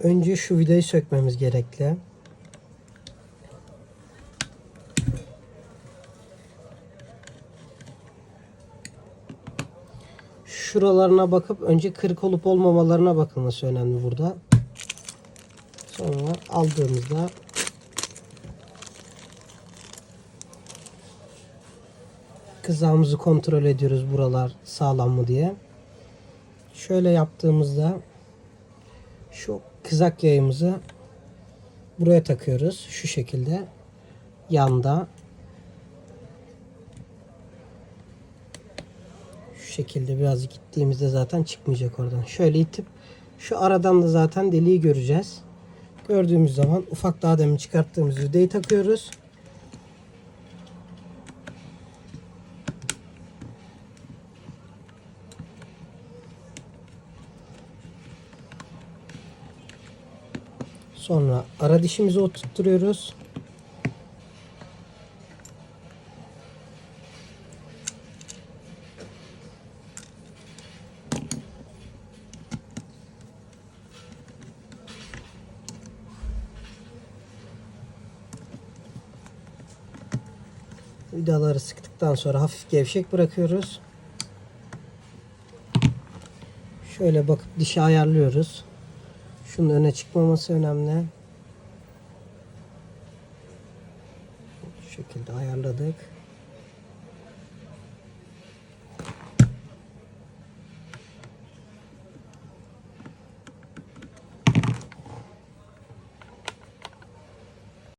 Önce şu vidayı sökmemiz gerekli. Şuralarına bakıp önce kırık olup olmamalarına bakılması önemli burada. Sonra aldığımızda kızağımızı kontrol ediyoruz buralar sağlam mı diye. Şöyle yaptığımızda şu kızak yayımızı buraya takıyoruz. Şu şekilde yanda şu şekilde biraz gittiğimizde zaten çıkmayacak oradan. Şöyle itip şu aradan da zaten deliği göreceğiz. Gördüğümüz zaman ufak daha demin çıkarttığımız vidayı takıyoruz. Sonra ara dişimizi oturtturuyoruz. Vidaları sıktıktan sonra hafif gevşek bırakıyoruz. Şöyle bakıp dişi ayarlıyoruz. Şunun öne çıkmaması önemli. Şu şekilde ayarladık.